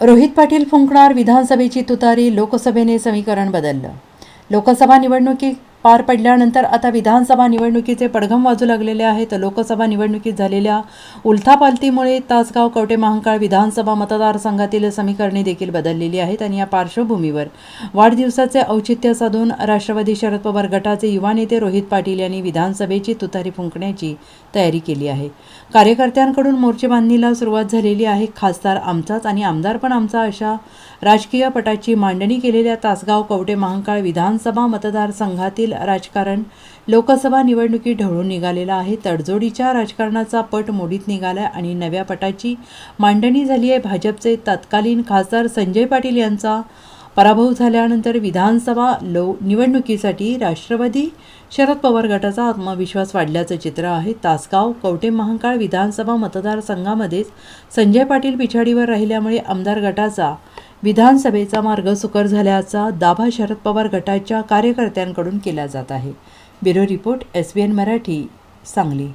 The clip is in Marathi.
रोहित पाटील फुंकणार विधानसभेची तुतारी लोकसभेने समीकरण बदललं. लोकसभा निवडणुकी पार पडल्यानंतर आता विधानसभा निवडणुकीचे पडघम वाजू लागलेले आहेत. लोकसभा निवडणुकीत झालेल्या उलथापालथीमुळे तासगाव कवटे महांकाळ विधानसभा मतदारसंघातील समीकरणे देखील बदललेली आहेत आणि या पार्श्वभूमीवर वाढदिवसाचे औचित्य साधून राष्ट्रवादी शरद पवार गटाचे युवा नेते रोहित पाटील यांनी विधानसभेची तुतारी फुंकण्याची तयारी केली आहे. कार्यकर्त्यांकडून मोर्चे बांधणीला सुरुवात झालेली आहे. खासदार आमचाच आणि आमदार पण आमचा अशा राजकीय पटाची मांडणी केलेल्या तासगाव कवटे महांकाळ विधानसभा मतदारसंघातील राजकारण. लोकसभा निवडणुकीत ढवळून निघालेला आहे. तडजोडीच्या राजकारणाचा पट मोडीत निघाला आणि नव्या पटाची मांडणी झाली आहे. भाजपचे तत्कालीन खासदार संजय पाटील यांचा पराभव झाल्यानंतर विधानसभा लो निवडणुकीसाठी राष्ट्रवादी शरद पवार गटाचा आत्मविश्वास वाढल्याचं चित्र आहे. तासगाव कवटे महांकाळ विधानसभा मतदारसंघामध्येच संजय पाटील पिछाडीवर राहिल्यामुळे आमदार गटाचा विधानसभेचा मार्ग सुकर झाल्याचा दाभा शरद पवार गटाच्या कार्यकर्त्यांकडून केला जात आहे. Bureau report S B N Marathi Sangli.